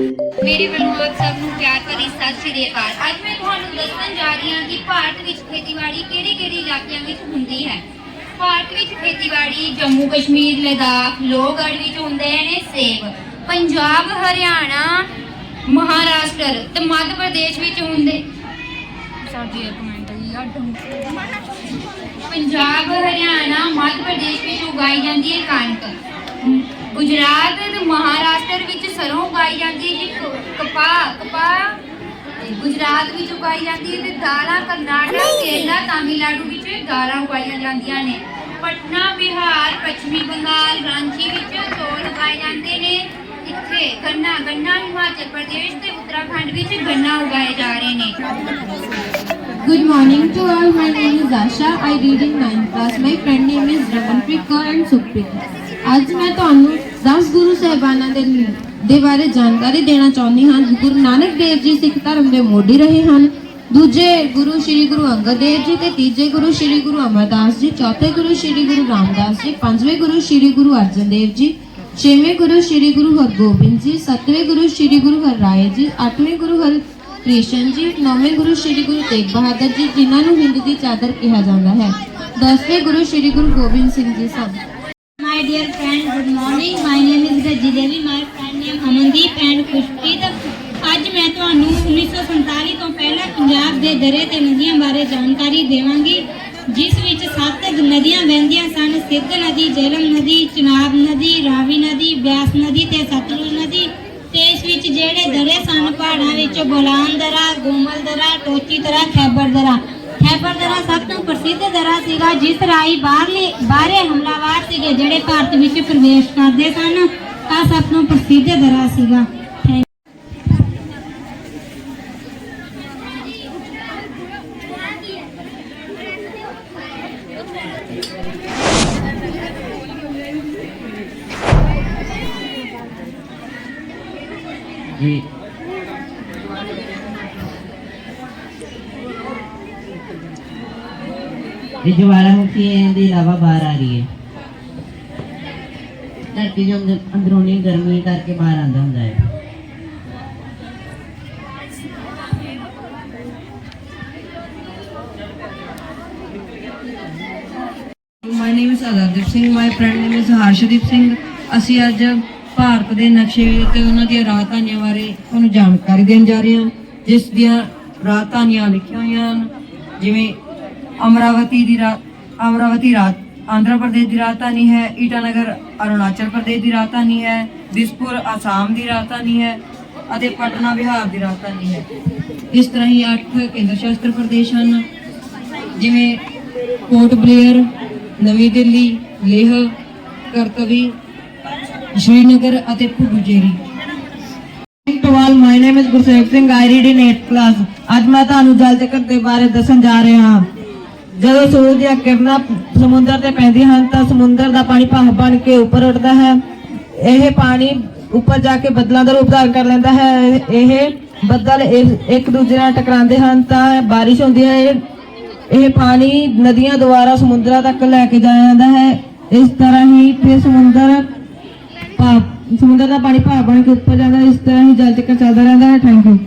ਮੇਰੇ ਵੱਲੋਂ ਆਪ ਸਭ ਨੂੰ ਪਿਆਰ ਭਰੀ ਸਤਿ ਸ਼੍ਰੀ ਅਕਾਲ। ਅੱਜ ਮੈਂ ਤੁਹਾਨੂੰ ਦੱਸਣ ਜਾ ਰਹੀ ਹਾਂ ਕਿ ਭਾਰਤ ਵਿੱਚ ਖੇਤੀਬਾੜੀ ਕਿਹੜੇ-ਕਿਹੜੇ ਇਲਾਕਿਆਂ ਵਿੱਚ ਹੁੰਦੀ ਹੈ। ਭਾਰਤ ਵਿੱਚ ਖੇਤੀਬਾੜੀ ਜੰਮੂ ਕਸ਼ਮੀਰ, ਲਦਾਖ, ਲੋਹਗੜ੍ਹ ਵਿੱਚ ਹੁੰਦੇ ਨੇ ਸੇਬ ਪੰਜਾਬ, ਹਰਿਆਣਾ, ਮਹਾਰਾਸ਼ਟਰ ਤੇ ਮੱਧ ਪ੍ਰਦੇਸ਼ ਵਿੱਚ ਹੁੰਦੇ। ਸਾਡੀ ਇੱਕ ਯਾਰ ਪੰਜਾਬ, ਹਰਿਆਣਾ, ਮੱਧ ਪ੍ਰਦੇਸ਼ ਵਿੱਚ ਉਗਾਈ ਜਾਂਦੀ ਹੈ ਕਣਕ। ਗੁਜਰਾਤ ਤੇ ਮਹਾਰਾਸ਼ਟਰ ਵਿੱਚ ਸਰੋਂ ਉਗਾਈ ਜਾਂਦੀ ਹੈ ਜੀ ਕਪਾਹ ਕਪਾਹ ਗੁਜਰਾਤ ਵਿੱਚ ਉਗਾਈ ਜਾਂਦੀ ਹੈ ਤੇ ਦਾਲਾਂ ਕਰਨਾਟਕ ਕੇਰਲਾ ਤਾਮਿਲਨਾਡੂ ਵਿੱਚ ਦਾਲਾਂ ਉਗਾਈਆਂ ਜਾਂਦੀਆਂ ਨੇ ਪਟਨਾ ਬਿਹਾਰ ਪੱਛਮੀ ਬੰਗਾਲ ਰਾਂਚੀ ਵਿੱਚ ਚੌਲ ਉਗਾਏ ਜਾਂਦੇ ਨੇ ਇੱਥੇ ਗੰਨਾ ਗੰਨਾ ਹਿਮਾਚਲ ਪ੍ਰਦੇਸ਼ ਤੇ ਉੱਤਰਾਖੰਡ ਵਿੱਚ ਗੰਨਾ ਉਗਾਏ ਜਾ ਰਹੇ ਨੇ Good morning to all. My name is Asha. I read in 9th class. My friend name is Ramanpreet Kaur and Sukhpreet. ਅੱਜ ਮੈਂ ਤੁਹਾਨੂੰ 10 ਗੁਰੂ ਸਾਹਿਬਾਨਾਂ ਦੇ ਦੇ ਬਾਰੇ ਜਾਣਕਾਰੀ ਦੇਣਾ ਚਾਹੁੰਦੀ ਹਾਂ। ਗੁਰੂ ਨਾਨਕ ਦੇਵ ਜੀ ਸਿੱਖ ਧਰਮ ਦੇ ਮੋਢੀ ਰਹੇ ਹਨ। ਦੂਜੇ ਗੁਰੂ ਸ੍ਰੀ ਗੁਰੂ ਅੰਗਦ ਦੇਵ ਜੀ ਤੇ ਤੀਜੇ ਗੁਰੂ ਸ੍ਰੀ ਗੁਰੂ ਅਮਰਦਾਸ ਜੀ, ਚੌਥੇ ਗੁਰੂ ਸ੍ਰੀ ਗੁਰੂ ਰਾਮਦਾਸ ਜੀ, ਪੰਜਵੇਂ ਗੁਰੂ ਸ੍ਰੀ ਗੁਰੂ ਅਰਜਨ ਦੇਵ ਜੀ, ਛੇਵੇਂ ਗੁਰੂ ਸ੍ਰੀ ਗੁਰੂ ਹਰਗੋਬਿੰਦ ਜੀ, ਸੱਤਵੇਂ ਗੁਰੂ ਸ੍ਰੀ ਗੁਰੂ ਹਰਰਾਏ ਜੀ, ਅੱਠਵੇਂ ਗੁਰੂ ਹਰ ਕ੍ਰਿਸ਼ਨ ਜੀ, ਨੌਵੇਂ ਗੁਰੂ ਸ੍ਰੀ ਗੁਰੂ ਤੇਗ ਬਹਾਦਰ ਜੀ, ਜਿਨ੍ਹਾਂ ਨੂੰ ਹਿੰਦ ਦੀ ਚਾਦਰ ਕਿਹਾ ਜਾਂਦਾ ਹੈ। ਦਸਵੇਂ ਗੁਰੂ ਸ੍ਰੀ ਗੁਰੂ ਗੋਬਿੰਦ ਸਿੰਘ ਜੀ ਸਨ। My dear friend, good morning. My name is Gaji Devi. My friend name Amandeep and Khushpreet. ਅੱਜ ਮੈਂ ਤੁਹਾਨੂੰ 1947 ਤੋਂ ਪਹਿਲਾਂ ਪੰਜਾਬ ਦੇ ਦਰੇ ਤੇ ਨਦੀਆਂ ਬਾਰੇ ਜਾਣਕਾਰੀ ਦੇਵਾਂਗੀ ਜਿਸ ਵਿੱਚ ਸੱਤ ਨਦੀਆਂ ਵਹਿੰਦੀਆਂ ਸਨ ਸਿੱਧ ਨਦੀ ਜੇਹਲਮ ਨਦੀ ਚਨਾਬ ਨਦੀ ਰਾਵੀ ਨਦੀ ਬਿਆਸ ਨਦੀ ਤੇ ਸਤਲੁਜ ਨਦੀ ਤੇ ਇਸ ਵਿੱਚ ਜਿਹੜੇ ਦਰੇ ਸਨ ਪਹਾੜਾਂ ਵਿੱਚ ਬੋਲਾਨ ਦਰਾ ਗੋਮਲ ਦਰਾ ਟੋਚੀ ਦਰਾ ਖੈਬਰ ਦਰਾ ਖੈਬਰ ਦਰਾ ਸਭ ਤੋਂ ਪ੍ਰਸਿੱਧ ਦਰਾ ਸੀਗਾ, ਜਿਸ ਰਾਹੀਂ ਬਾਹਰਲੇ ਬਾਹਰੇ ਹਮਲਾਵਰ ਸੀਗੇ, ਜਿਹੜੇ ਭਾਰਤ ਵਿੱਚ ਪ੍ਰਵੇਸ਼ ਕਰਦੇ ਸਨ। ਆ ਸਭ ਤੋਂ ਪ੍ਰਸਿੱਧ ਦਰਾ ਸੀਗਾ। Thank ਜੀ। ਇਹ ਜਵਾਲਾਮੁਖੀ ਦੇ ਇਲਾਵਾ ਬਾਹਰ ਆ ਰਹੀ ਹੈ। ਧਰਤੀ ਜੋ ਅੰਦਰੂਨੀ ਗਰਮੀ ਕਰਕੇ ਬਾਹਰ ਆਂਦਾ ਹੁੰਦਾ ਹੈ। My name is Azadeep Singh my friend name is Harshdeep Singh ਅਸੀਂ ਅੱਜ ਭਾਰਤ ਦੇ ਨਕਸ਼ੇ ਤੇ ਉਹਨਾਂ ਦੀਆਂ ਰਾਜਧਾਨੀਆਂ ਬਾਰੇ ਤੁਹਾਨੂੰ ਜਾਣਕਾਰੀ ਦੇਣ ਜਾ ਰਹੇ ਹਾਂ, ਜਿਸ ਦੀਆਂ ਰਾਜਧਾਨੀਆਂ ਲਿਖੀਆਂ ਹੋਈਆਂ ਹਨ, ਜਿਵੇਂ ਅਮਰਾਵਤੀ ਦੀ ਰਾ ਰਾਜ ਆਂਧਰਾ ਪ੍ਰਦੇਸ਼ ਦੀ ਰਾਜਧਾਨੀ ਹੈ ਈਟਾਨਗਰ ਅਰੁਣਾਚਲ ਪ੍ਰਦੇਸ਼ ਦੀ ਰਾਜਧਾਨੀ ਹੈ ਦਿਸਪੁਰ ਆਸਾਮ ਦੀ ਰਾਜਧਾਨੀ ਹੈ ਅਤੇ ਪਟਨਾ ਬਿਹਾਰ ਦੀ ਰਾਜਧਾਨੀ ਹੈ ਇਸ ਤਰ੍ਹਾਂ ਹੀ ਅੱਠ ਕੇਂਦਰ ਸ਼ਾਸਤਰ ਪ੍ਰਦੇਸ਼ ਹਨ ਜਿਵੇਂ ਪੋਰਟ ਬਲੇਅਰ ਨਵੀਂ ਦਿੱਲੀ ਲੇਹ ਕਰਤਵੀ ਸ਼੍ਰੀਨਗਰ ਅਤੇ Puducherry two my name is Gursev Singh I read in 8th class ਅੱਜ ਮੈਂ ਤੁਹਾਨੂੰ ਜਲ ਚੱਕਰ ਦੇ ਬਾਰੇ ਦੱਸਣ ਜਾ ਰਿਹਾ ਹਾਂ। ਜਦੋਂ ਸੂਰਜ ਦੀਆਂ ਕਿਰਨਾਂ ਸਮੁੰਦਰ ਤੇ ਪੈਂਦੀਆਂ ਹਨ, ਤਾਂ ਸਮੁੰਦਰ ਦਾ ਪਾਣੀ ਭਾਫ ਬਣ ਕੇ ਉੱਪਰ ਉੱਠਦਾ ਹੈ। ਇਹ ਪਾਣੀ ਉੱਪਰ ਜਾ ਕੇ ਬੱਦਲਾਂ ਦਾ ਰੂਪ ਧਾਰਨ ਕਰ ਲੈਂਦਾ ਹੈ। ਇਹ ਬੱਦਲ ਇੱਕ- ਦੂਜੇ ਨਾਲ ਟਕਰਾਉਂਦੇ ਹਨ, ਤਾਂ ਬਾਰਿਸ਼ ਹੁੰਦੀ ਹੈ। ਇਹ ਇਹ ਪਾਣੀ ਨਦੀਆਂ ਦੁਆਰਾ ਸਮੁੰਦਰਾਂ ਤੱਕ ਲੈ ਕੇ ਜਾਇਆ ਜਾਂਦਾ ਹੈ। ਇਸ ਤਰ੍ਹਾਂ ਹੀ ਫਿਰ ਸਮੁੰਦਰ ਭਾਪ ਸਮੁੰਦਰ ਦਾ ਪਾਣੀ ਭਾਪ ਬਣ ਕੇ ਉੱਪਰ ਜਾਂਦਾ ਹੈ। ਇਸ ਤਰ੍ਹਾਂ ਹੀ ਜਲ ਚੱਕਰ ਚੱਲਦਾ ਰਹਿੰਦਾ ਹੈ। ਥੈਂਕ ਯੂ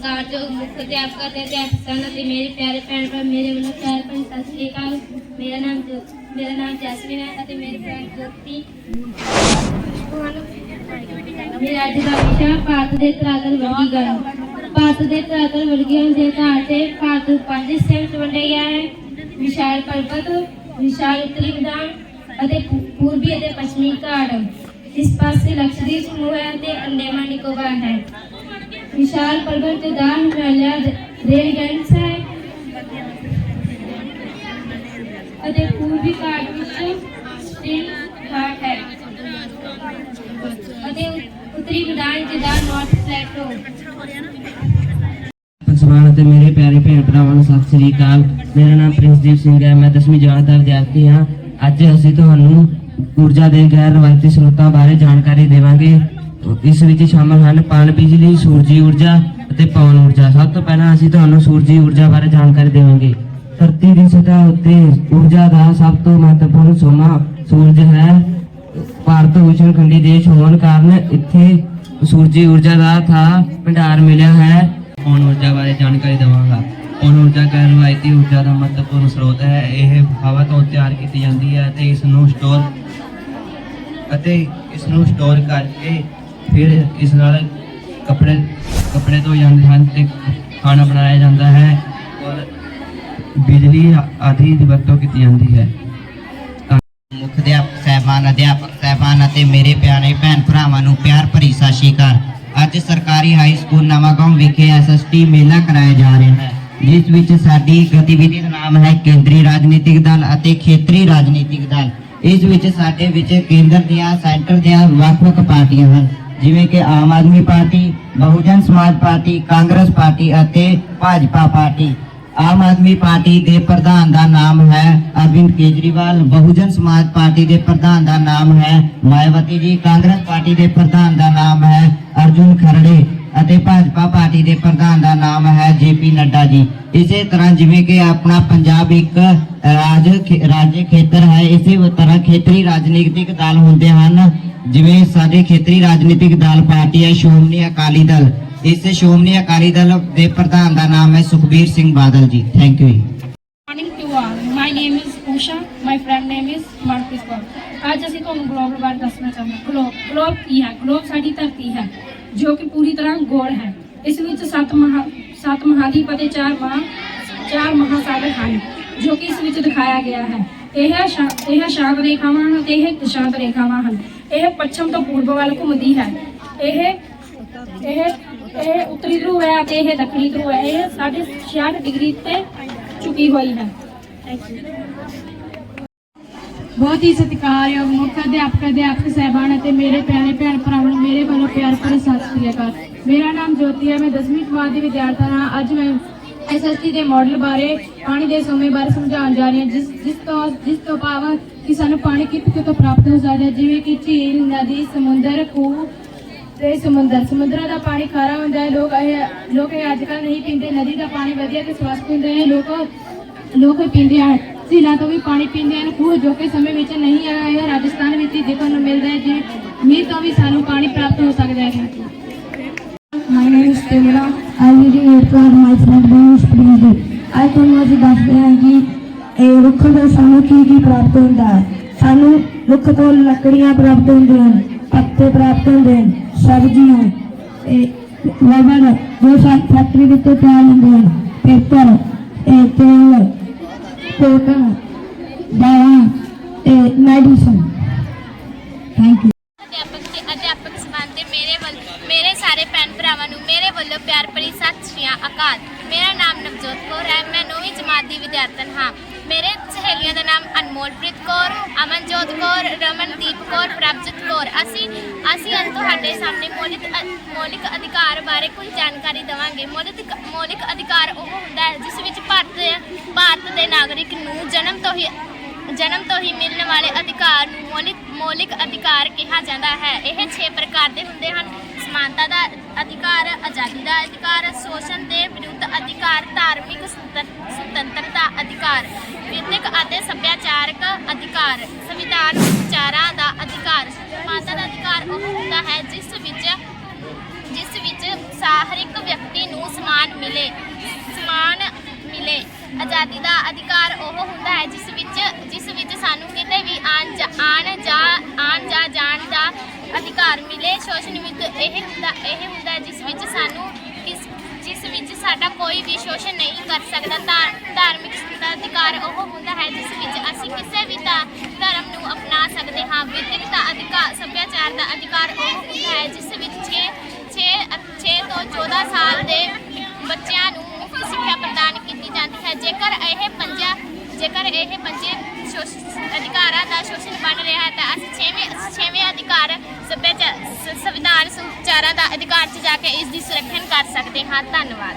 ਸਤਿਕਾਰਯੋਗ ਮੁੱਖ ਅਧਿਆਪਕ ਅਤੇ ਅਧਿਆਪਕ ਅਤੇ ਮੇਰੇ ਪਿਆਰੇ ਭੈਣ ਭਰਾ, ਮੇਰੇ ਵੱਲੋਂ ਪਿਆਰ ਭਰੀ ਸਤਿ ਸ੍ਰੀ ਅਕਾਲ। ਮੇਰਾ ਨਾਮ ਮੇਰਾ ਨਾਮ ਜੈਸਮੀਨ ਹੈ ਅਤੇ ਮੇਰੇ ਭੈਣ ਜੋਤੀ। ਮੇਰਾ ਅੱਜ ਦਾ ਵਿਸ਼ਾ ਭਾਰਤ ਦੇ ਧਰਾਤਲ ਵਰਗੀਕਰਨ। ਭਾਰਤ ਦੇ ਧਰਾਤਲ ਵਰਗੀਕਰਨ ਦੇ ਆਧਾਰ ਤੇ ਭਾਰਤ ਪੰਜ ਹਿੱਸਿਆਂ ਵਿੱਚ ਵੰਡਿਆ ਗਿਆ ਹੈ। ਵਿਸ਼ਾਲ ਪਰਬਤ, ਵਿਸ਼ਾਲ ਉੱਤਰੀ ਮੈਦਾਨ ਅਤੇ ਪੂਰਬੀ ਅਤੇ ਪੱਛਮੀ ਘਾਟ। ਇਸ ਪਾਸੇ ਲਕਸ਼ਦੀਪ ਸਮੂਹ ਹੈ ਅਤੇ ਅੰਡੇਮਾਨ ਨਿਕੋਬਾਰ ਹੈ। ਵਿਸ਼ਾਲ ਪਰਬਤ ਤੇ ਦਾ ਹਿਮਾਲਿਆ ਰੇਲ ਅਤੇ ਪੂਰਬੀ ਘਾਟ ਵਿੱਚ ਸਟਿਲ ਘਾਟ ਹੈ। ਅਤੇ ਉੱਤਰੀ ਮੈਦਾਨ ਚ ਨਾਰਥ ਪਲੇਟੋ ਸਮਾਨ ਅਤੇ ਮੇਰੇ ਪਿਆਰੇ ਭੈਣ ਭਰਾਵਾਂ ਨੂੰ ਸਤਿ ਸ੍ਰੀ ਅਕਾਲ। ਮੇਰਾ ਨਾਮ ਪ੍ਰਿੰਸਦੀਪ ਸਿੰਘ ਹੈ। ਮੈਂ 10ਵੀਂ ਜਮਾਤ ਦਾ ਵਿਦਿਆਰਥੀ ਹਾਂ। ਅੱਜ ਅਸੀਂ ਤੁਹਾਨੂੰ ਊਰਜਾ ਦੇ ਗੈਰ ਰਵਾਇਤੀ ਸਰੋਤਾਂ ਬਾਰੇ ਜਾਣਕਾਰੀ ਦੇਵਾਂਗੇ। ਇਸ ਵਿੱਚ ਸ਼ਾਮਲ ਹਨ ਪਣ ਬਿਜਲੀ, ਸੂਰਜੀ ਊਰਜਾ ਅਤੇ ਪਵਨ ਊਰਜਾ। ਸਭ ਤੋਂ ਪਹਿਲਾਂ ਅਸੀਂ ਤੁਹਾਨੂੰ ਸੂਰਜੀ ਊਰਜਾ ਬਾਰੇ ਜਾਣਕਾਰੀ ਦੇਵਾਂਗੇ। ਧਰਤੀ ਦੀ ਸਤਹ ਉੱਤੇ ਊਰਜਾ ਦਾ ਸਭ ਤੋਂ ਮਹੱਤਵਪੂਰਨ ਸੋਮਾ ਸੂਰਜ ਹੈ। ਭਾਰਤ ਉਸ਼ਣਕੰਡੀ ਦੇਸ਼ ਹੋਣ ਕਾਰਨ ਇੱਥੇ ਸੂਰਜੀ ਊਰਜਾ ਦਾ ਥਾ ਭੰਡਾਰ ਮਿਲਿਆ ਹੈ। ਪਵਨ ਊਰਜਾ ਬਾਰੇ ਜਾਣਕਾਰੀ ਦੇਵਾਂਗਾ। ਪਵਨ ਊਰਜਾ ਗੈਰ ਰਵਾਇਤੀ ਊਰਜਾ ਦਾ ਮਹੱਤਵਪੂਰਨ ਸਰੋਤ ਹੈ। ਇਹ ਹਵਾ ਤੋਂ ਤਿਆਰ ਕੀਤੀ ਜਾਂਦੀ ਹੈ ਅਤੇ ਇਸ ਨੂੰ ਸਟੋਰ ਅਤੇ ਇਸ ਨੂੰ ਸਟੋਰ ਕਰਕੇ ਫਿਰ ਇਸ ਨਾਲ ਕੱਪੜੇ ਕੱਪੜੇ ਧੋਏ ਜਾਂਦੇ ਹਨ ਤੇ ਖਾਣਾ ਬਣਾਇਆ ਜਾਂਦਾ ਹੈ ਔਰ ਬਿਜਲੀ ਆਦਿ ਦੀ ਵਰਤੋਂ ਕੀਤੀ ਜਾਂਦੀ ਹੈ। ਮੁੱਖ ਅਧਿਆਪਕ ਸਹਿਬਾਨ ਅਧਿਆਪਕ ਸਹਿਬਾਨ ਅਤੇ ਮੇਰੇ ਪਿਆਰੇ ਭੈਣ ਭਰਾਵਾਂ ਨੂੰ ਪਿਆਰ ਭਰੀ ਸਤਿ ਸ਼੍ਰੀ ਅਕਾਲ। ਅੱਜ ਸਰਕਾਰੀ ਹਾਈ ਸਕੂਲ ਨਵਾਂਗਾਉਂ ਵਿਖੇ ਐਸਐਸਟੀ ਮੇਲਾ ਕਰਾਇਆ ਜਾ ਰਿਹਾ ਹੈ, ਜਿਸ ਵਿੱਚ ਸਾਡੀ ਗਤੀਵਿਧੀ ਦਾ ਨਾਮ ਹੈ ਕੇਂਦਰੀ ਰਾਜਨੀਤਿਕ ਦਲ ਅਤੇ ਖੇਤਰੀ ਰਾਜਨੀਤਿਕ ਦਲ। ਇਸ ਵਿੱਚ ਸਾਡੇ ਵਿੱਚ ਕੇਂਦਰ ਦੀਆਂ, ਸੈਂਟਰ ਦੀਆਂ ਵੱਖ-ਵੱਖ ਪਾਰਟੀਆਂ ਹਨ। ਜਿਵੇਂ ਕਿ ਆਮ ਆਦਮੀ ਪਾਰਟੀ, ਬਹੁਜਨ ਸਮਾਜ ਪਾਰਟੀ, ਕਾਂਗਰਸ ਪਾਰਟੀ ਅਤੇ ਭਾਜਪਾ ਪਾਰਟੀ। ਆਮ ਆਦਮੀ ਪਾਰਟੀ ਦੇ ਪ੍ਰਧਾਨ ਦਾ ਨਾਮ ਹੈ ਅਰਵਿੰਦ ਕੇਜਰੀਵਾਲ, ਬਹੁਜਨ ਸਮਾਜ ਪਾਰਟੀ ਦੇ ਪ੍ਰਧਾਨ ਦਾ ਨਾਮ ਹੈ ਮਾਇਆਵਤੀ ਜੀ, ਕਾਂਗਰਸ ਪਾਰਟੀ ਦੇ ਪ੍ਰਧਾਨ ਦਾ ਨਾਮ ਹੈ ਅਰਜੁਨ ਖਰੜੇ ਅਤੇ ਭਾਜਪਾ ਪਾਰਟੀ ਦੇ ਪ੍ਰਧਾਨ ਦਾ ਨਾਮ ਹੈ ਜੇਪੀ ਨੱਡਾ ਜੀ। ਇਸੇ ਤਰ੍ਹਾਂ ਜਿਵੇਂ ਕਿ ਆਪਣਾ ਪੰਜਾਬ ਇੱਕ ਰਾਜ ਰਾਜ ਖੇਤਰ ਹੈ, ਇਸੇ ਤਰ੍ਹਾਂ ਖੇਤਰੀ ਰਾਜਨੀਤਿਕ ਦਲ ਹੁੰਦੇ ਹਨ। ਜਿਵੇਂ ਸਾਡੇ ਖੇਤਰੀ ਰਾਜਨੀਤਿਕ ਦਲ, ਪਾਰਟੀ ਹੈ, ਸ਼੍ਰੋਮਣੀ ਅਕਾਲੀ ਦਲ। ਇਸ ਸ਼੍ਰੋਮਣੀ ਅਕਾਲੀ ਦਲ ਦੇ ਪ੍ਰਧਾਨ ਦਾ ਨਾਮ ਹੈ Sukhbir Singh Badal ji. Thank you morning to all my name is Usha my friend name is Manpreet Kaur ਅੱਜ ਅਸੀਂ ਤੁਹਾਨੂੰ ਗਲੋਬ ਬਾਰੇ ਦੱਸਣਾ ਚਾਹੁੰਦੇ ਹਾਂ। ਗਲੋਬ ਗਲੋਬ ਕੀ ਹੈ? ਗਲੋਬ ਸਾਡੀ ਧਰਤੀ ਹੈ, ਜੋ ਕਿ ਪੂਰੀ ਤਰ੍ਹਾਂ ਗੋਲ ਹੈ। ਇਸ ਵਿੱਚ ਸੱਤ ਮਹਾ, ਸੱਤ ਮਹਾਦੀਪ ਅਤੇ ਚਾਰ ਮਹਾ, ਚਾਰ ਮਹਾਸਾਗਰ ਹਨ, ਜੋ ਕਿ ਇਸ ਵਿੱਚ ਦਿਖਾਇਆ ਗਿਆ ਹੈ। ਇਹ ਸ਼ਾ- ਇਹ ਸ਼ਾਂਤ ਰੇਖਾਵਾਂ ਹਨ ਅਤੇ ਇਹ ਦਿਸ਼ਾਂਤ ਰੇਖਾਵਾਂ ਹਨ। ਇਹ ਪੱਛਮ ਤੋਂ ਪੂਰਬ ਵੱਲ ਘੁੰਮਦੀ ਹੈ। ਇਹ ਇਹ ਇਹ ਉੱਤਰੀ ਧਰੁਵ ਹੈ ਅਤੇ ਇਹ ਦੱਖਣੀ ਧਰੁਵ ਹੈ। ਇਹ 66 ਡਿਗਰੀ ਤੇ ਝੁਕੀ ਹੋਈ ਹੈ। ਬਹੁਤ ਹੀ ਸਤਿਕਾਰਯੋਗ ਮੁੱਖ ਅਧਿਆਪਕ ਅਧਿਆਪਕ ਸਹਿਬਾਨ ਅਤੇ ਮੇਰੇ ਪਿਆਰੇ ਭੈਣ ਭਰਾਵਾਂ ਨੂੰ ਮੇਰੇ ਵੱਲੋਂ ਪਿਆਰ ਭਰੀ ਸਤਿ ਸ੍ਰੀ ਅਕਾਲ। ਮੇਰਾ ਨਾਮ ਜੋਤੀ ਹੈ। ਮੈਂ 10ਵੀਂ ਜਮਾਤ ਦੀ ਵਿਦਿਆਰਥਣ ਹਾਂ। ਅੱਜ ਮੈਂ ਐਸਐਸਟੀ ਦੇ ਮਾਡਲ ਬਾਰੇ ਪਾਣੀ ਦੇ ਸਮੇਂ ਬਾਰੇ ਸਮਝਾਉਣ ਜਾ ਰਹੀ ਹਾਂ। ਜਿਸ ਜਿਸ ਤੋਂ ਜਿਸ ਤੋਂ ਭਾਵ ਕਿ ਸਾਨੂੰ ਪਾਣੀ ਕਿੱਥੇ ਕਿੱਥੋਂ ਪ੍ਰਾਪਤ ਹੋ ਸਕਦਾ ਹੈ? ਜਿਵੇਂ ਕਿ ਝੀਲ, ਨਦੀ, ਸਮੁੰਦਰ, ਖੂਹ ਤੇ ਸਮੁੰਦਰ। ਸਮੁੰਦਰਾਂ ਦਾ ਪਾਣੀ ਖਾਰਾ ਹੁੰਦਾ ਹੈ। ਲੋਕ ਇਹ ਲੋਕ ਇਹ ਅੱਜ ਕੱਲ੍ਹ ਨਹੀਂ ਪੀਂਦੇ। ਨਦੀ ਦਾ ਪਾਣੀ ਵਧੀਆ ਤੇ ਸਵਸਥ ਹੁੰਦਾ ਹੈ। ਲੋਕ ਲੋਕ ਪੀਂਦੇ ਹਨ ਝੀਲਾਂ ਤੋਂ ਵੀ ਪਾਣੀ ਪੀਂਦੇ ਹਨ। ਖੂਹ ਜੋ ਕਿ ਸਮੇਂ ਵਿੱਚ ਨਹੀਂ ਆਇਆ ਇਹ ਰਾਜਸਥਾਨ ਵਿੱਚ ਹੀ ਦੇਖਣ ਨੂੰ ਮਿਲਦਾ ਹੈ। ਜਿਵੇਂ ਮੀਂਹ ਤੋਂ ਵੀ ਸਾਨੂੰ ਪਾਣੀ ਪ੍ਰਾਪਤ ਹੋ ਸਕਦਾ ਹੈ। My name is Temila. I am reading from my friend Manish Priyade. I ਤੁਹਾਨੂੰ ਅੱਜ ਦੱਸਦੇ ਹਾਂ ਕਿ ਇਹ ਰੁੱਖ ਤੋਂ ਸਾਨੂੰ ਕੀ ਕੀ ਪ੍ਰਾਪਤ ਹੁੰਦਾ ਹੈ? ਸਾਨੂੰ ਰੁੱਖ ਤੋਂ ਲੱਕੜੀਆਂ ਪ੍ਰਾਪਤ ਹੁੰਦੀਆਂ ਹਨ, ਪੱਤੇ ਪ੍ਰਾਪਤ ਹੁੰਦੇ ਹਨ, ਸਬਜ਼ੀਆਂ, ਇਹ ਰਬੜ ਜੋ ਸਾਡੀ ਫੈਕਟਰੀ ਵਿੱਚ ਤਿਆਰ ਹੁੰਦੇ ਹਨ, ਪੇਪਰ, ਇਹ ਤੇਲ ਕੋਟਨ ਦਵਾਈਆਂ ਇਹ ਮੈਡੀਸਨ। ਥੈਂਕ ਯੂ ਅਧਿਆਪਕ ਸਮਾਨ ਤੇ ਮੇਰੇ ਵੱਲ, ਮੇਰੇ ਸਾਰੇ ਭੈਣ ਭਰਾਵਾਂ ਨੂੰ ਮੇਰੇ ਵੱਲੋਂ ਪਿਆਰ ਭਰੀ ਸਤਿ ਸ਼੍ਰੀ ਅਕਾਲ। ਮੇਰਾ ਨਾਮ ਨਵਜੋਤ ਕੌਰ ਹੈ, ਮੈਂ 9ਵੀਂ ਜਮਾਤ ਦੀ ਵਿਦਿਆਰਥਣ ਹਾਂ। ਮੇਰੇ ਸਹੇਲੀਆਂ ਦਾ ਨਾਮ ਅਨਮੋਲਪ੍ਰੀਤ ਕੌਰ, ਅਮਨਜੋਤ ਕੌਰ, ਰਮਨਦੀਪ ਕੌਰ, ਪ੍ਰਭਜੋਤ ਕੌਰ। ਅਸੀਂ ਅਸੀਂ ਅੱਜ ਤੁਹਾਡੇ ਸਾਹਮਣੇ ਮੌਲਿਕ ਅ- ਮੌਲਿਕ ਅਧਿਕਾਰ ਬਾਰੇ ਕੁਝ ਜਾਣਕਾਰੀ ਦੇਵਾਂਗੇ। ਮੌਲਿਕ ਮੌਲਿਕ ਅਧਿਕਾਰ ਉਹ ਹੁੰਦਾ ਹੈ ਜਿਸ ਵਿੱਚ ਭਾਰਤ ਭਾਰਤ ਦੇ ਨਾਗਰਿਕ ਨੂੰ ਜਨਮ ਤੋਂ ਹੀ ਜਨਮ ਤੋਂ ਹੀ ਮਿਲਣ ਵਾਲੇ ਅਧਿਕਾਰ ਨੂੰ ਮੌਲਿਕ ਮੌਲਿਕ ਅਧਿਕਾਰ ਕਿਹਾ ਜਾਂਦਾ ਹੈ। ਇਹ 6 ਪ੍ਰਕਾਰ ਦੇ ਹੁੰਦੇ ਹਨ। ਸਮਾਨਤਾ ਦਾ ਅਧਿਕਾਰ, ਆਜ਼ਾਦੀ ਦਾ ਅਧਿਕਾਰ, ਸ਼ੋਸ਼ਣ ਦੇ ਵਿਰੁੱਧ ਅਧਿਕਾਰ, ਧਾਰਮਿਕ ਸੁਤੰਤਰਤਾ ਅਧਿਕਾਰ, ਵਿਦਿਅਕ ਅਤੇ ਸੱਭਿਆਚਾਰਕ ਅਧਿਕਾਰ, ਸੰਵਿਧਾਨ, ਵਿਚਾਰਾਂ ਦਾ ਅਧਿਕਾਰ। ਸਮਾਨਤਾ ਦਾ ਅਧਿਕਾਰ ਉਹ ਹੁੰਦਾ ਹੈ ਜਿਸ ਵਿੱਚ ਜਿਸ ਵਿੱਚ ਹਰ ਇੱਕ ਵਿਅਕਤੀ ਨੂੰ ਸਮਾਨ ਮਿਲੇ ਸਮਾਨ ਮਿਲੇ। ਆਜ਼ਾਦੀ ਦਾ ਅਧਿਕਾਰ ਉਹ ਹੁੰਦਾ ਹੈ ਜਿਸ ਵਿੱਚ ਜਿਸ ਵਿੱਚ ਸਾਨੂੰ ਕਿਤੇ ਵੀ ਆਣ ਜਾ ਆਣ ਜਾ ਆਣ ਜਾ ਜਾਣ ਦਾ ਅਧਿਕਾਰ ਮਿਲੇ, ਸ਼ੋਸ਼ਣ ਵਿੱਚ ਇਹ ਹੁੰਦਾ ਇਹ ਹੁੰਦਾ ਹੈ ਜਿਸ ਵਿੱਚ ਸਾਨੂੰ ਕਿਸ, ਜਿਸ ਵਿੱਚ ਸਾਡਾ ਕੋਈ ਵੀ ਸ਼ੋਸ਼ਣ ਨਹੀਂ ਕਰ ਸਕਦਾ, ਧਾ- ਧਾਰਮਿਕ ਦਾ ਅਧਿਕਾਰ ਉਹ ਹੁੰਦਾ ਹੈ ਜਿਸ ਵਿੱਚ ਅਸੀਂ ਕਿਸੇ ਵੀ ਧਰਮ ਨੂੰ ਅਪਣਾ ਸਕਦੇ ਹਾਂ। ਵਿਦਿਅਕ ਦਾ ਅਧਿਕਾਰ ਸੱਭਿਆਚਾਰ ਦਾ ਅਧਿਕਾਰ ਉਹ ਹੁੰਦਾ ਹੈ ਜਿਸ ਵਿੱਚ 6 6 6 ਤੋਂ 14 ਸਾਲ ਦੇ ਬੱਚਿਆਂ ਨੂੰ ਮੁਫਤ ਸਿੱਖਿਆ ਪ੍ਰਦਾਨ ਕੀਤੀ ਜਾਂਦੀ ਹੈ। ਜੇਕਰ ਇਹ ਪੰਜਾ, ਜੇਕਰ ਇਹ ਪੰਜੇ ਸ਼ੋਸ਼- ਅਧਿਕਾਰਾਂ ਦਾ ਸ਼ੋਸ਼ਣ ਬਣ ਰਿਹਾ ਹੈ, ਤਾਂ ਅਸੀਂ ਛੇਵੇਂ ਛੇਵੇਂ ਅਧਿਕਾਰ ਸੱਭਿਆਚਾਰ ਸੰਵਿਧਾਨ ਸੁਚਾਰਾਂ ਦਾ ਅਧਿਕਾਰ 'ਚ ਜਾ ਕੇ ਇਸ ਦੀ ਸੁਰੱਖਿਆ ਕਰ ਸਕਦੇ ਹਾਂ। ਧੰਨਵਾਦ।